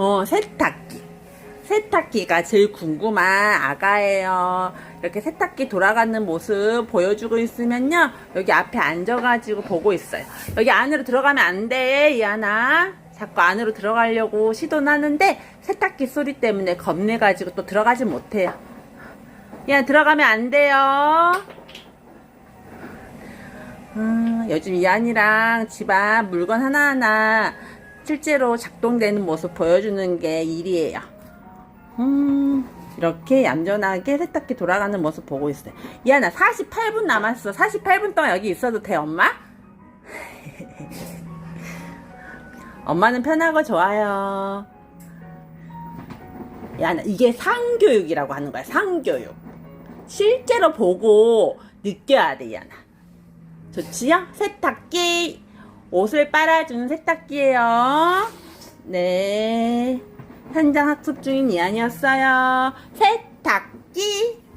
어, 세탁기. 세탁기가 제일 궁금한 아가예요. 이렇게 세탁기 돌아가는 모습 보여주고 있으면요. 여기 앞에 앉아가지고 보고 있어요. 여기 안으로 들어가면 안 돼, 이하나. 자꾸 안으로 들어가려고 시도는 하는데 세탁기 소리 때문에 겁내가지고 또 들어가지 못해요. 야, 들어가면 안 돼요. 음, 요즘 이한이랑 집안 물건 하나하나 실제로 작동되는 모습 보여주는 게 일이에요. 음, 이렇게 얌전하게 세탁기 돌아가는 모습 보고 있어요. 이한아, 48분 남았어. 48분 동안 여기 있어도 돼, 엄마? 엄마는 편하고 좋아요. 이한아, 이게 상교육이라고 하는 거야, 상교육. 실제로 보고 느껴야 돼, 이한아. 좋지요? 세탁기. 옷을 빨아주는 세탁기예요. 네. 현장 학습 중인 이안이었어요. 세탁기.